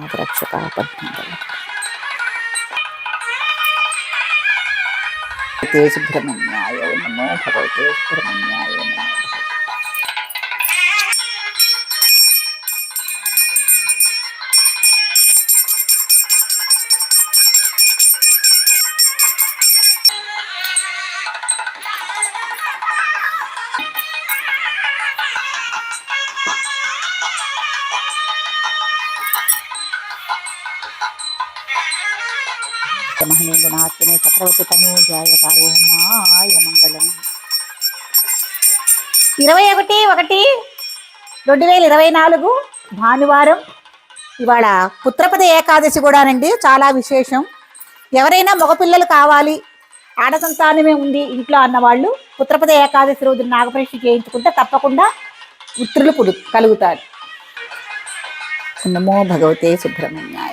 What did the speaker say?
ఆదరక్షక పద్మంగళ భగవతే సుబ్రహ్మణ్యాయ నమో భగవతే సుబ్రహ్మణ్యాయ నమో మహనీయునాథుని చక్రవర్తి తనూజాయ సార్వభౌమాయ మంగళం. ఇరవై ఒకటి ఒకటి రెండు వేల ఇరవై నాలుగు భానువారం. ఇవాళ పుత్రపద ఏకాదశి కూడానండి చాలా విశేషం. ఎవరైనా మగపిల్లలు కావాలి ఆడ సంతానమే ఉంది ఇంట్లో అన్నవాళ్ళు పుత్రపద ఏకాదశి రోజు నాగపరీక్ష చేయించుకుంటే తప్పకుండా పుత్రులు కలుగుతారు. నమో భగవతే సుబ్రహ్మణ్యాయ.